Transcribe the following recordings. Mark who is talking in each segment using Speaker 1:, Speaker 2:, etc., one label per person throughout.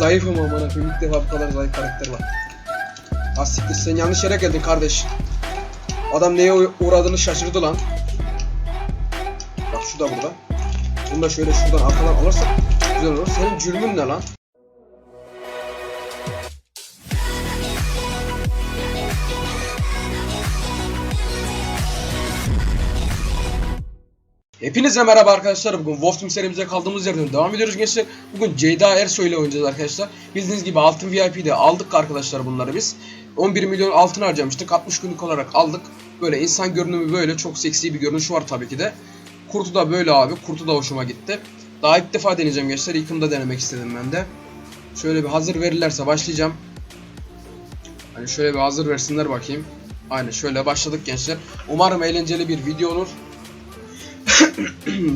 Speaker 1: Zayıfım amına koyayım. İlk defa bu kadar zayıf karakter var. Ha siktir sen yanlış yere geldin kardeş. Adam neye uğ- uğradığını şaşırdı lan. Bak şu da burada. Bunu da şöyle şuradan arkadan alırsak güzel olur. Senin cürmün ne lan? Hepinize merhaba arkadaşlar. Bugün Wolf Team serimize kaldığımız yerden devam ediyoruz gençler. Bugün Ceyda Ersoy ile oynayacağız arkadaşlar. Bildiğiniz gibi altın VIP'de aldık arkadaşlar bunları biz. 11 milyon altın harcamıştık. 60 günlük olarak aldık. Böyle insan görünümü böyle çok seksi bir görünüşü var tabii ki de. Kurtu da böyle abi. Kurtu da hoşuma gitti. Daha ilk defa deneyeceğim gençler. İlkimde denemek istedim ben de. Şöyle bir hazır verirlerse başlayacağım. Hani şöyle bir hazır versinler bakayım. Aynen şöyle başladık gençler. Umarım eğlenceli bir video olur.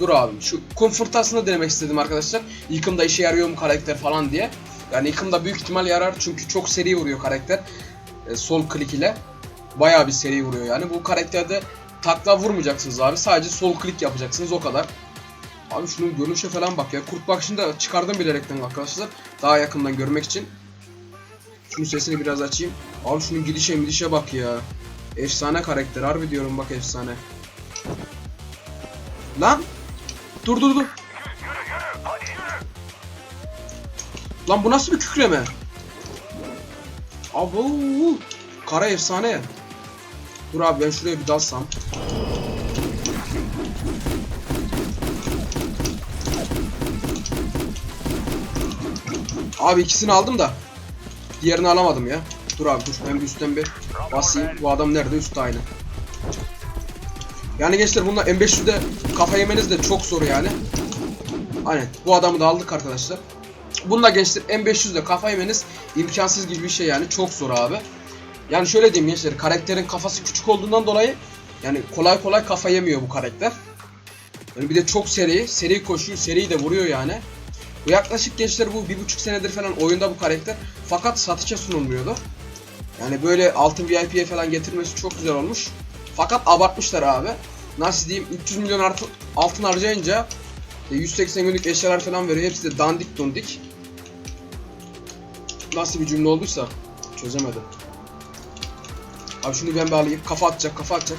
Speaker 1: Dur abim şu konfortasını denemek istedim arkadaşlar. Yıkımda işe yarıyor mu karakter falan diye. Yani yıkımda büyük ihtimal yarar çünkü çok seri vuruyor karakter. E, sol klik ile. Bayağı bir seri vuruyor yani. Bu karakterde takla vurmayacaksınız abi. Sadece sol klik yapacaksınız o kadar. Abi şunun görünüşe falan bak ya. Kurt bakışını da çıkardım bilerekten arkadaşlar. Daha yakından görmek için. Şunun sesini biraz açayım. Abi şunun gidişe gidişe bak ya. Efsane karakter harbi diyorum bak efsane. Lan! Dur dur dur. Lan bu nasıl bir kükreme? Abo! Kara efsane. Dur abi ben şuraya bir dalsam. Abi ikisini aldım da diğerini alamadım ya. Dur abi dur ben bir üstten bir basayım. Bu adam nerede? Üstte aynı. Yani gençler bunlar M500'de kafa yemeniz de çok zor yani. Aynen bu adamı da aldık arkadaşlar. Bununla gençler M500'de kafa yemeniz imkansız gibi bir şey yani çok zor abi. Yani şöyle diyeyim gençler karakterin kafası küçük olduğundan dolayı yani kolay kolay kafa yemiyor bu karakter. Yani bir de çok seri, seri koşuyor, seri de vuruyor yani. Bu yaklaşık gençler bu bir buçuk senedir falan oyunda bu karakter. Fakat satışa sunulmuyordu. Yani böyle altın VIP'ye falan getirmesi çok güzel olmuş. Fakat abartmışlar abi. Nasıl diyeyim 300 milyon artı, altın harcayınca 180 günlük eşyalar falan veriyor. Hepsi de dandik dundik. Nasıl bir cümle olduysa çözemedim. Abi şunu ben bir alayım. Kafa atacak, kafa atacak.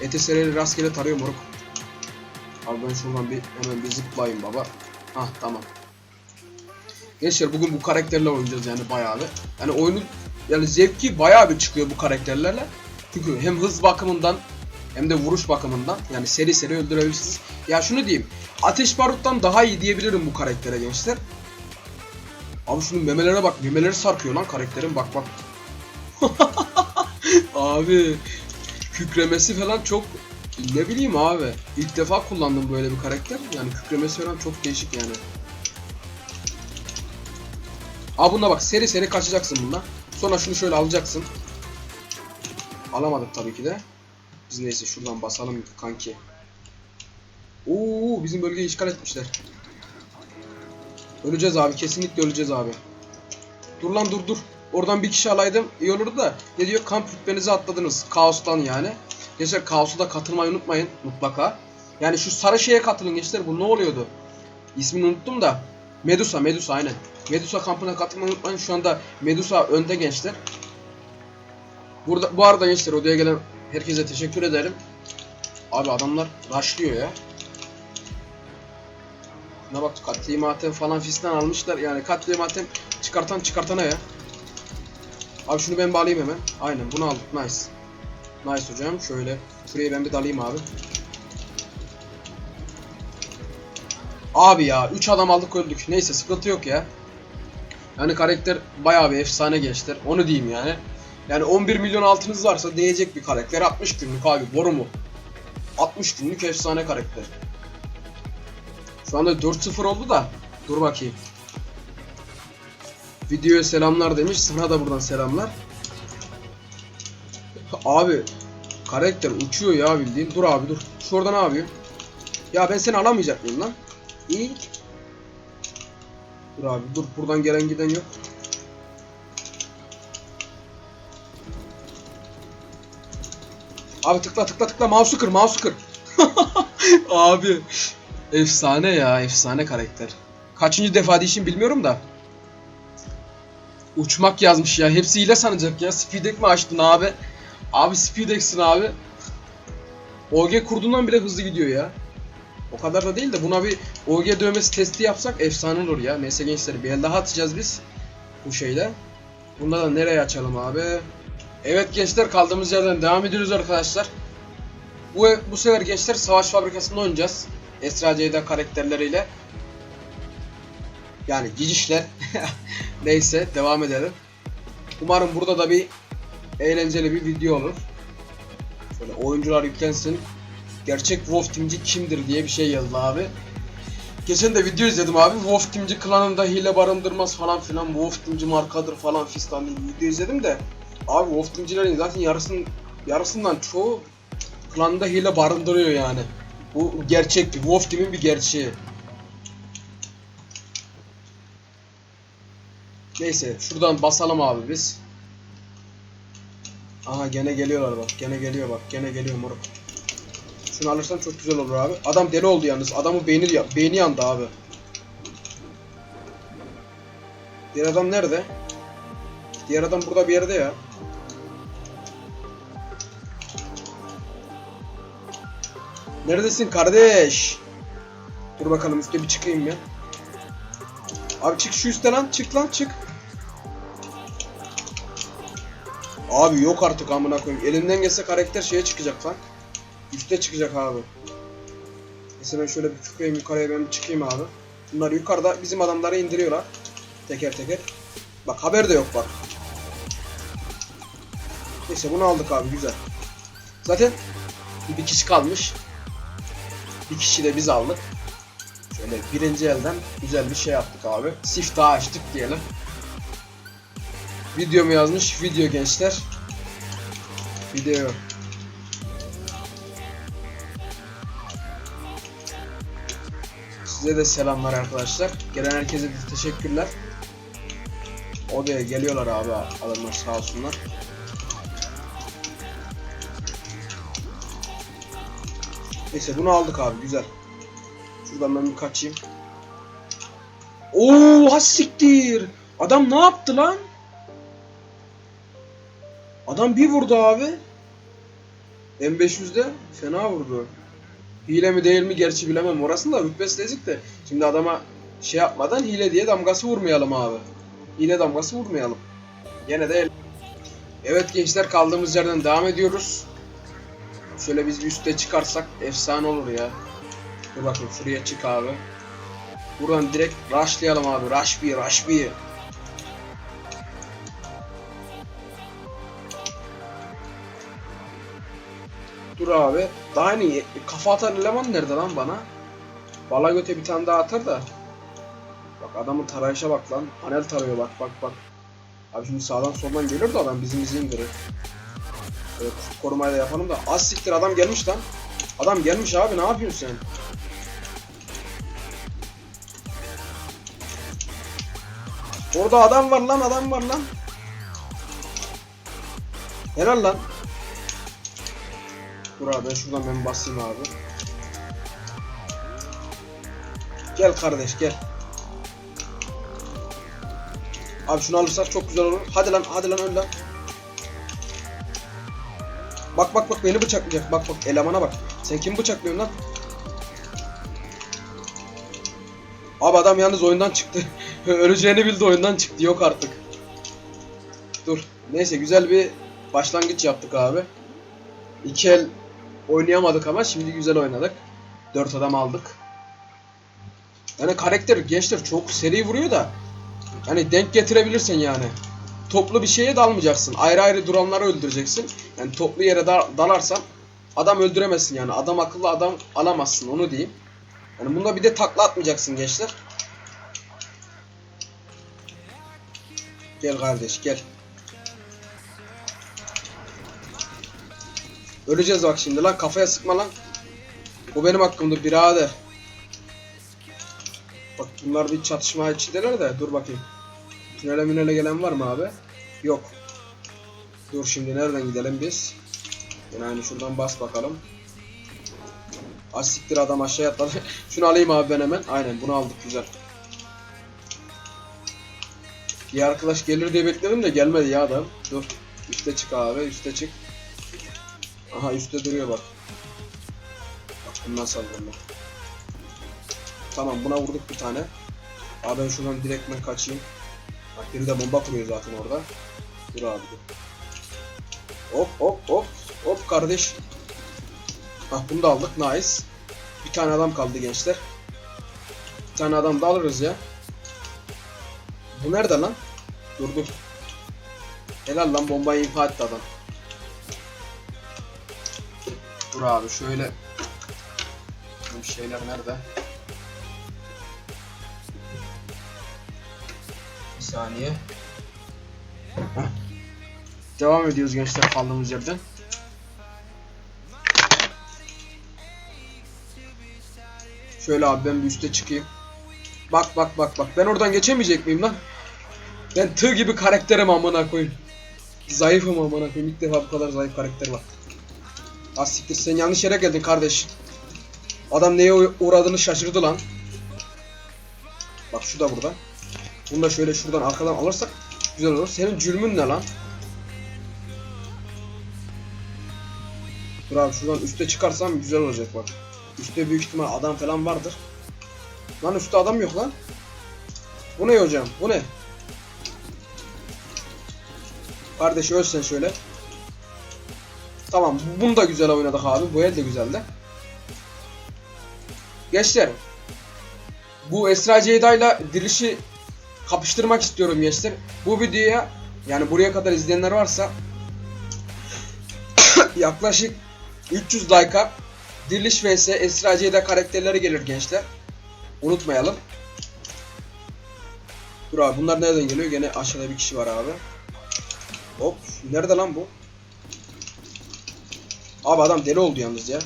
Speaker 1: ETSR'leri rastgele tarıyor moruk. Abi ben şuradan bir hemen bir zıplayayım baba. Hah tamam. Gençler bugün bu karakterle oynayacağız yani bayağı bir. Yani oyunun yani zevki bayağı bir çıkıyor bu karakterlerle. Çünkü hem hız bakımından hem de vuruş bakımından yani seri seri öldürebilirsiniz. Ya şunu diyeyim. Ateş baruttan daha iyi diyebilirim bu karaktere gençler. Abi şunun memelere bak. Memeleri sarkıyor lan karakterin. Bak bak. abi kükremesi falan çok ne bileyim abi. İlk defa kullandım böyle bir karakter. Yani kükremesi falan çok değişik yani. Abi buna bak seri seri kaçacaksın bununla. Sonra şunu şöyle alacaksın. Alamadık tabii ki de. Biz neyse şuradan basalım kanki. Oo bizim bölgeyi işgal etmişler. Öleceğiz abi kesinlikle öleceğiz abi. Dur lan dur dur. Oradan bir kişi alaydım iyi olurdu da. Ne diyor kamp rütbenizi atladınız. Kaos'tan yani. Gençler Kaos'a da katılmayı unutmayın mutlaka. Yani şu sarı şeye katılın gençler bu ne oluyordu? İsmini unuttum da. Medusa Medusa aynen. Medusa kampına katılmayı unutmayın. Şu anda Medusa önde gençler. Burada bu arada gençler odaya gelen herkese teşekkür ederim. Abi adamlar rushlıyor ya. Ne bak katliamatem falan fistan almışlar. Yani katliamatem çıkartan çıkartana ya. Abi şunu ben bağlayayım hemen. Aynen bunu aldık. Nice. Nice hocam. Şöyle şuraya ben bir dalayım abi. Abi ya 3 adam aldık öldük. Neyse sıkıntı yok ya. Yani karakter bayağı bir efsane gençler. Onu diyeyim yani. Yani 11 milyon altınız varsa değecek bir karakter. 60 günlük abi boru mu? 60 günlük efsane karakter. Şu anda 4-0 oldu da. Dur bakayım. Videoya selamlar demiş. Sana da buradan selamlar. Abi karakter uçuyor ya bildiğin. Dur abi dur. Şurada ne yapıyor? Ya ben seni alamayacak mıyım lan? İyi. Dur abi dur. Buradan gelen giden yok. Abi tıkla tıkla tıkla mouse'u kır mouse'u kır. abi efsane ya efsane karakter. Kaçıncı defa diyişim bilmiyorum da. Uçmak yazmış ya. Hepsi hile sanacak ya. Speedek mi açtın abi? Abi Speedex'in abi. OG kurduğundan bile hızlı gidiyor ya. O kadar da değil de buna bir OG dövmesi testi yapsak efsane olur ya. Neyse gençler bir el daha atacağız biz. Bu şeyle. Bunda da nereye açalım abi? Evet gençler kaldığımız yerden devam ediyoruz arkadaşlar. Bu bu sefer gençler savaş fabrikasında oynayacağız. Esra Ceyda karakterleriyle. Yani cicişler. Neyse devam edelim. Umarım burada da bir eğlenceli bir video olur. Şöyle oyuncular yüklensin. Gerçek Wolf Teamci kimdir diye bir şey yazdı abi. Geçen de video izledim abi. Wolf Teamci klanında hile barındırmaz falan filan. Wolf Teamci markadır falan fistan video izledim de. Abi Wolf Teamcilerin zaten yarısının yarısından çoğu klanda hile barındırıyor yani. Bu gerçek bir Wolf Team'in bir gerçeği. Neyse şuradan basalım abi biz. Aha gene geliyorlar bak. Gene geliyor bak. Gene geliyor moruk. Şunu alırsam çok güzel olur abi. Adam deli oldu yalnız. Adamın beyni, ya- beyni yandı abi. Diğer adam nerede? Diğer adam burada bir yerde ya. Neredesin kardeş? Dur bakalım üstte bir çıkayım ya. Abi çık şu üstte lan. Çık lan çık. Abi yok artık amına koyayım. Elimden gelse karakter şeye çıkacak lan. Üste çıkacak abi. Mesela ben şöyle bir çıkayım yukarıya ben bir çıkayım abi. Bunlar yukarıda bizim adamları indiriyorlar. Teker teker. Bak haber de yok bak. Neyse bunu aldık abi güzel. Zaten bir kişi kalmış. Bir kişi de biz aldık. Şöyle birinci elden güzel bir şey yaptık abi. Siftahı açtık diyelim. Video mu yazmış? Video gençler. Video. Size de selamlar arkadaşlar. Gelen herkese teşekkürler. Odaya geliyorlar abi adamlar sağ olsunlar. Neyse bunu aldık abi güzel. Şuradan ben bir kaçayım. Oo siktir. Adam ne yaptı lan? Adam bir vurdu abi. M500'de fena vurdu. Hile mi değil mi gerçi bilemem. Orasını da rütbesi ezik de. Şimdi adama şey yapmadan hile diye damgası vurmayalım abi. Hile damgası vurmayalım. Gene de el- Evet gençler kaldığımız yerden devam ediyoruz. Şöyle biz bir üste çıkarsak efsane olur ya. Dur bakayım şuraya çık abi. Buradan direkt rushlayalım abi. Rush bir, rush bir. Dur abi. Daha iyi. Kafa atan eleman nerede lan bana? Bala göte bir tane daha atar da. Bak adamın tarayışa bak lan. Panel tarıyor bak bak bak. Abi şimdi sağdan soldan gelir de adam bizim bizi indirir. Evet, korumayla yapalım da. Az siktir adam gelmiş lan. Adam gelmiş abi ne yapıyorsun sen? Orada adam var lan adam var lan. Helal lan. Dur abi ben şuradan ben basayım abi. Gel kardeş gel. Abi şunu alırsak çok güzel olur. Hadi lan hadi lan öl lan. Bak bak bak beni bıçaklayacak. Bak bak elemana bak. Sen kim bıçaklıyorsun lan? Abi adam yalnız oyundan çıktı. Öleceğini bildi oyundan çıktı. Yok artık. Dur. Neyse güzel bir başlangıç yaptık abi. İki el oynayamadık ama şimdi güzel oynadık. Dört adam aldık. Yani karakter gençler çok seri vuruyor da. Yani denk getirebilirsin yani. Toplu bir şeye dalmayacaksın. Ayrı ayrı duranları öldüreceksin. Yani toplu yere da- dalarsan adam öldüremezsin yani. Adam akıllı adam alamazsın onu diyeyim. Yani bunda bir de takla atmayacaksın gençler. Gel kardeş gel. Öleceğiz bak şimdi lan kafaya sıkma lan. Bu benim hakkımdır birader. Bak bunlar bir çatışma içindeler de dur bakayım. Tünele münele gelen var mı abi? Yok. Dur şimdi nereden gidelim biz? Yani şuradan bas bakalım. Asiktir adam aşağıya atladı. Şunu alayım abi ben hemen. Aynen bunu aldık güzel. Bir arkadaş gelir diye bekledim de gelmedi ya adam. Dur. Üste çık abi üste çık. Aha üstte duruyor bak. Bak bundan saldırma. Tamam buna vurduk bir tane. Abi ben şuradan direkt ben kaçayım. Bak biri de bomba kuruyor zaten orada. Dur abi. Hop hop hop. Hop kardeş. Bak bunu da aldık nice. Bir tane adam kaldı gençler. Bir tane adam da alırız ya. Bu nerede lan? Dur dur. Helal lan bombayı imha etti adam. Dur abi şöyle. Bu şeyler nerede? Saniye. Devam ediyoruz gençler kaldığımız yerden. Şöyle abi ben bir üste çıkayım. Bak bak bak bak. Ben oradan geçemeyecek miyim lan? Ben tığ gibi karakterim amına koyayım. Zayıfım amına koyayım. İlk defa bu kadar zayıf karakter var. Az siktir sen yanlış yere geldin kardeş. Adam neye uğradığını şaşırdı lan. Bak şu da burada. Bunu da şöyle şuradan arkadan alırsak güzel olur. Senin cürmün ne lan? Dur abi şuradan üste çıkarsam güzel olacak bak. Üste büyük ihtimal adam falan vardır. Lan üstte adam yok lan. Bu ne hocam? Bu ne? Kardeş ölsen şöyle. Tamam bunu da güzel oynadık abi. Bu el de güzeldi. Gençler. Bu Esra Ceyda ile dirilişi kapıştırmak istiyorum gençler. Bu videoya yani buraya kadar izleyenler varsa yaklaşık 300 like'a Diriliş vs Esra Ceyda karakterleri gelir gençler. Unutmayalım. Dur abi bunlar nereden geliyor? Gene aşağıda bir kişi var abi. Hop. Nerede lan bu? Abi adam deli oldu yalnız ya.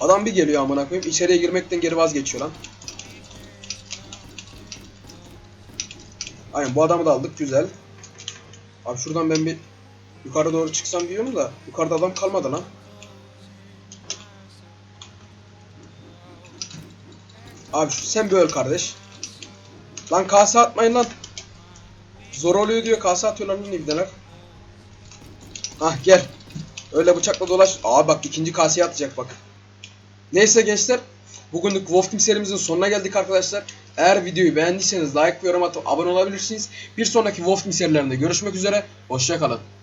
Speaker 1: Adam bir geliyor amına koyayım. İçeriye girmekten geri vazgeçiyor lan. Aynen bu adamı da aldık. Güzel. Abi şuradan ben bir yukarı doğru çıksam diyorum da yukarıda adam kalmadı lan. Abi sen böyle kardeş. Lan kase atmayın lan. Zor oluyor diyor kase atıyorlar lan ibneler. Hah gel. Öyle bıçakla dolaş. Aa bak ikinci kaseye atacak bak. Neyse gençler. Bugünlük Wolf Team serimizin sonuna geldik arkadaşlar. Eğer videoyu beğendiyseniz like ve yorum atıp abone olabilirsiniz. Bir sonraki Wolf Team serilerinde görüşmek üzere. Hoşçakalın.